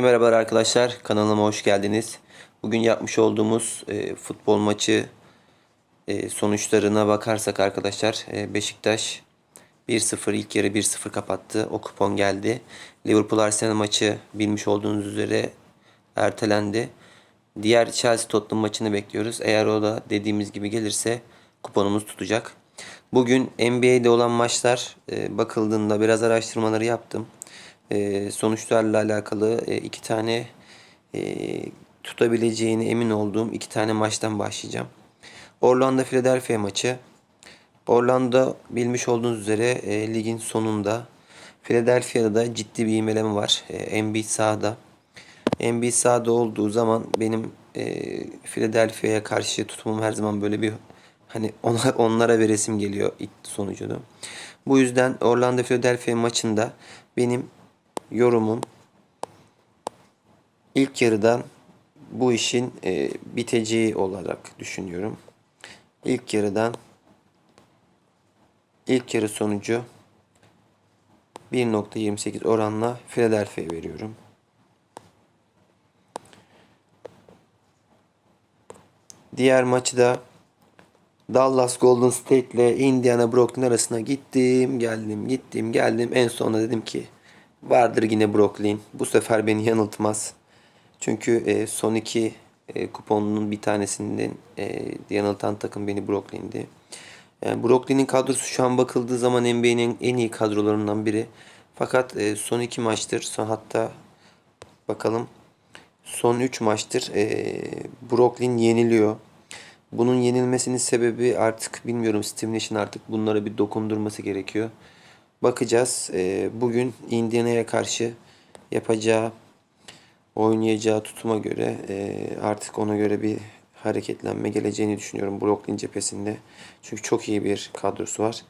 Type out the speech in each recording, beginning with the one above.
Merhabalar arkadaşlar, kanalıma hoş geldiniz. Bugün yapmış olduğumuz e, futbol maçı e, sonuçlarına bakarsak arkadaşlar e, Beşiktaş 1-0 ilk yarı 1-0 kapattı. O kupon geldi. Liverpool Arsenal maçı bilmiş olduğunuz üzere ertelendi. Diğer Chelsea Tottenham maçını bekliyoruz. Eğer o da dediğimiz gibi gelirse kuponumuz tutacak. Bugün NBA'de olan maçlar e, bakıldığında biraz araştırmaları yaptım. E, sonuçlarla alakalı e, iki tane e, tutabileceğine emin olduğum iki tane maçtan başlayacağım. Orlando Philadelphia maçı. Orlando bilmiş olduğunuz üzere e, ligin sonunda. Philadelphia'da da ciddi bir imeleme var. E, Embiid sahada. Embiid sahada olduğu zaman benim e, Philadelphia'ya karşı tutumum her zaman böyle bir hani ona, onlara veresim geliyor ilk sonucunu. Bu yüzden Orlando Philadelphia maçında benim yorumum ilk yarıdan bu işin e, biteceği olarak düşünüyorum. İlk yarıdan ilk yarı sonucu 1.28 oranla Philadelphia veriyorum. Diğer maçı da Dallas Golden State ile Indiana Brooklyn arasına gittim, geldim, gittim, geldim. En sonunda dedim ki vardır yine Brooklyn. Bu sefer beni yanıltmaz. Çünkü e, son iki e, kuponunun bir tanesinden e, yanıltan takım beni Brooklyn'di. Yani Brooklyn'in kadrosu şu an bakıldığı zaman NBA'nin en iyi kadrolarından biri. Fakat e, son iki maçtır, son hatta bakalım son 3 maçtır e, Brooklyn yeniliyor. Bunun yenilmesinin sebebi artık bilmiyorum Steve Nash'in artık bunlara bir dokundurması gerekiyor. Bakacağız. E, bugün Indiana'ya karşı yapacağı oynayacağı tutuma göre e, artık ona göre bir hareketlenme geleceğini düşünüyorum Brooklyn cephesinde. Çünkü çok iyi bir kadrosu var.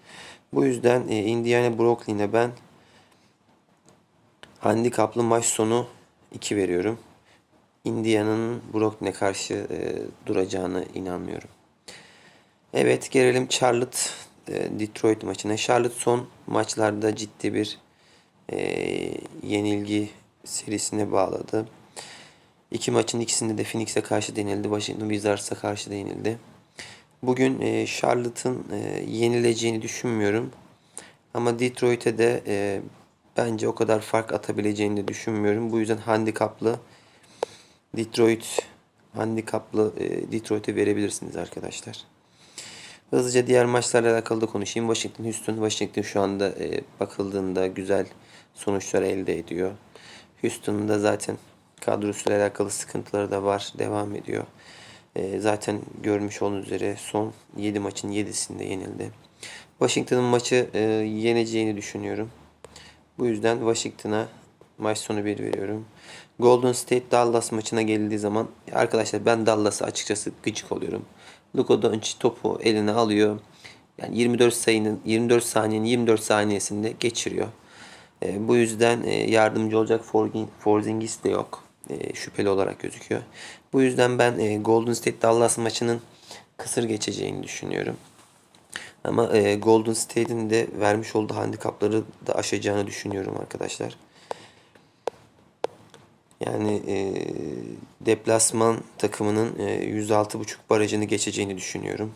Bu yüzden e, Indiana Brooklyn'e ben handikaplı maç sonu 2 veriyorum. Indiana'nın Brooklyn'e karşı e, duracağını inanmıyorum. Evet gelelim Charlotte Detroit maçına. Charlotte son maçlarda ciddi bir e, yenilgi serisine bağladı. İki maçın ikisinde de Phoenix'e karşı denildi. Washington Wizards'a karşı da yenildi. Bugün e, Charlotte'ın e, yenileceğini düşünmüyorum. Ama Detroit'e de e, bence o kadar fark atabileceğini de düşünmüyorum. Bu yüzden handikaplı Detroit handikaplı e, Detroit'e verebilirsiniz arkadaşlar. Hızlıca diğer maçlarla alakalı da konuşayım. Washington Houston. Washington şu anda e, bakıldığında güzel sonuçlar elde ediyor. Houston'un da zaten kadrosuyla alakalı sıkıntıları da var. Devam ediyor. E, zaten görmüş olduğunuz üzere son 7 maçın 7'sinde yenildi. Washington'ın maçı e, yeneceğini düşünüyorum. Bu yüzden Washington'a maç sonu 1 veriyorum. Golden State Dallas maçına geldiği zaman arkadaşlar ben Dallas'a açıkçası gıcık oluyorum. Luka Doncic topu eline alıyor. Yani 24 sayının 24 saniyenin 24 saniyesinde geçiriyor. E, bu yüzden e, yardımcı olacak Porzingis de yok. E, şüpheli olarak gözüküyor. Bu yüzden ben e, Golden State Dallas maçının kısır geçeceğini düşünüyorum. Ama e, Golden State'in de vermiş olduğu handikapları da aşacağını düşünüyorum arkadaşlar. Yani e, deplasman takımının e, 106.5 barajını geçeceğini düşünüyorum.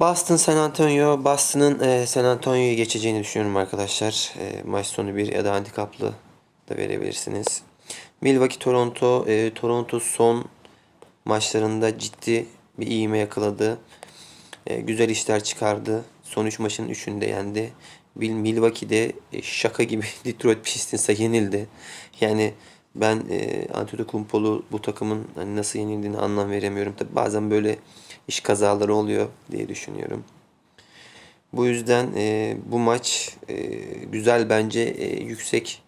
Boston San Antonio. Boston'ın e, San Antonio'yu geçeceğini düşünüyorum arkadaşlar. E, maç sonu bir ya da handikaplı da verebilirsiniz. Milwaukee Toronto. E, Toronto son maçlarında ciddi bir iğme yakaladı. E, güzel işler çıkardı. Son 3 maçın 3'ünü de yendi. Milwaukee'de e, şaka gibi Detroit Pistons'a yenildi. Yani ben e, Antetokounmpo'lu bu takımın hani nasıl yenildiğini anlam veremiyorum. Tabi bazen böyle iş kazaları oluyor diye düşünüyorum. Bu yüzden e, bu maç e, güzel bence e, yüksek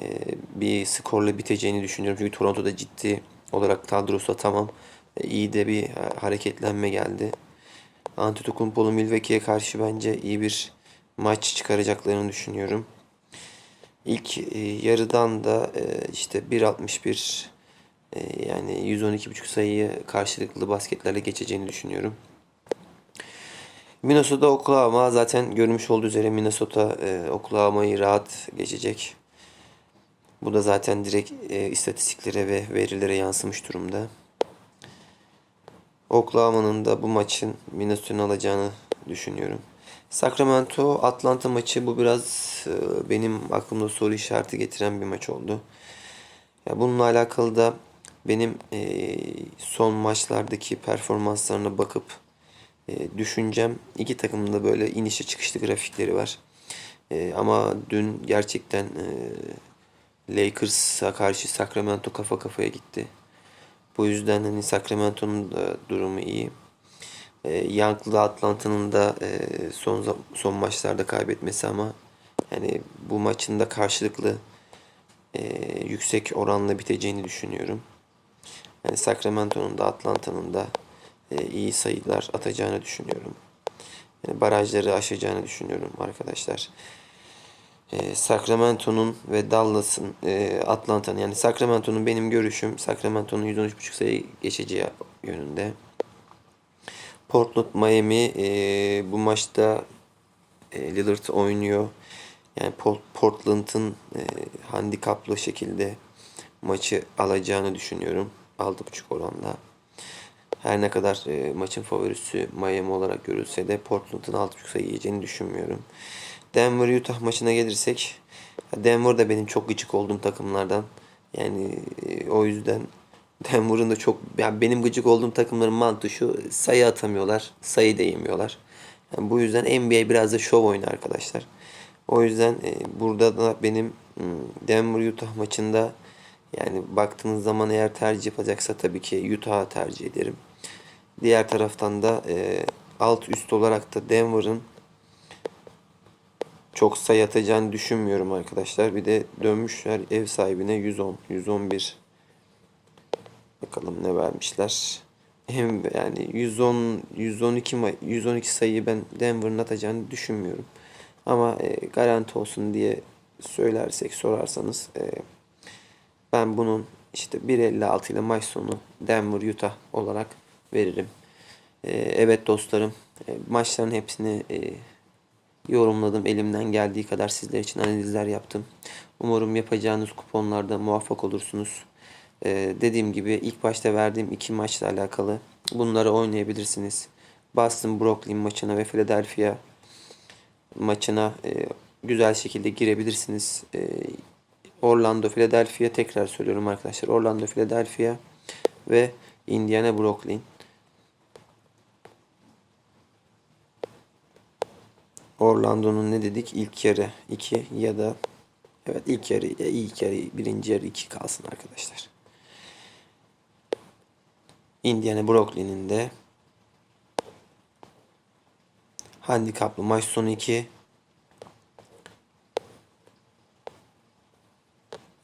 e, bir skorla biteceğini düşünüyorum. Çünkü Toronto'da ciddi olarak kadrosu tamam. E, iyi de bir hareketlenme geldi. Antetokounmpo'lu Milwaukee'ye karşı bence iyi bir maç çıkaracaklarını düşünüyorum. İlk e, yarıdan da e, işte 1.61 e, yani 112.5 sayıyı karşılıklı basketlerle geçeceğini düşünüyorum. Minnesota Oklahoma zaten görmüş olduğu üzere Minnesota e, Oklahoma'yı rahat geçecek. Bu da zaten direkt istatistiklere ve verilere yansımış durumda. Oklahoma'nın da bu maçın Minnesota'nın alacağını düşünüyorum. Sacramento Atlanta maçı bu biraz e, benim aklımda soru işareti getiren bir maç oldu. Ya bununla alakalı da benim e, son maçlardaki performanslarına bakıp e, düşüncem iki takımın da böyle inişli çıkışlı grafikleri var. Ama dün gerçekten Lakers'a karşı Sacramento kafa kafaya gitti. Bu yüzden hani Sacramento'nun da durumu iyi. E, Young'la Atlanta'nın da e, son son maçlarda kaybetmesi ama yani bu maçın da karşılıklı e, yüksek oranla biteceğini düşünüyorum. Yani Sacramento'nun da Atlanta'nın da e, iyi sayılar atacağını düşünüyorum. Yani barajları aşacağını düşünüyorum arkadaşlar. E, Sacramento'nun ve Dallas'ın e, Atlanta'nın yani Sacramento'nun benim görüşüm Sacramento'nun 113.5 sayı geçeceği yönünde. Portland Miami e, bu maçta e, Lillard oynuyor. Yani Port- Portland'ın e, handikaplı şekilde maçı alacağını düşünüyorum. 6.5 oranla. Her ne kadar e, maçın favorisi Miami olarak görülse de Portland'ın 6.5 sayı yiyeceğini düşünmüyorum. Denver Utah maçına gelirsek Denver da benim çok gıcık olduğum takımlardan. Yani e, o yüzden Denver'ın da çok yani benim gıcık olduğum takımların mantığı şu sayı atamıyorlar, sayı da yemiyorlar. Yani bu yüzden NBA biraz da şov oyunu arkadaşlar. O yüzden e, burada da benim Denver Utah maçında yani baktığınız zaman eğer tercih yapacaksa tabii ki Utah'ı tercih ederim. Diğer taraftan da e, alt üst olarak da Denver'ın çok sayı atacağını düşünmüyorum arkadaşlar. Bir de dönmüşler ev sahibine 110, 111. Bakalım ne vermişler. Hem yani 110 112 ma- 112 sayıyı ben Denver'ın atacağını düşünmüyorum. Ama e, garanti olsun diye söylersek sorarsanız e, ben bunun işte 1.56 ile maç sonu Denver Utah olarak veririm. E, evet dostlarım e, maçların hepsini e, yorumladım. Elimden geldiği kadar sizler için analizler yaptım. Umarım yapacağınız kuponlarda muvaffak olursunuz. Ee, dediğim gibi ilk başta verdiğim iki maçla alakalı bunları oynayabilirsiniz. Boston Brooklyn maçına ve Philadelphia maçına e, güzel şekilde girebilirsiniz. E, Orlando Philadelphia tekrar söylüyorum arkadaşlar. Orlando Philadelphia ve Indiana Brooklyn. Orlando'nun ne dedik? İlk yarı 2 ya da evet ilk yarı ya ilk yarı birinci yarı 2 kalsın arkadaşlar. Indiana Brooklyn'in de handikaplı maç sonu 2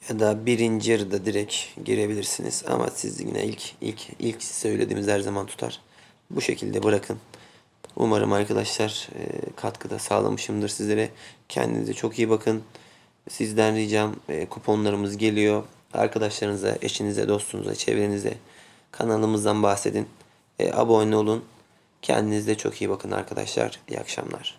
ya da birinci yarıda direkt girebilirsiniz ama siz yine ilk ilk ilk söylediğimiz her zaman tutar. Bu şekilde bırakın. Umarım arkadaşlar e, katkıda sağlamışımdır sizlere. Kendinize çok iyi bakın. Sizden ricam e, kuponlarımız geliyor. Arkadaşlarınıza, eşinize, dostunuza, çevrenize kanalımızdan bahsedin. E, abone olun. Kendinize çok iyi bakın arkadaşlar. İyi akşamlar.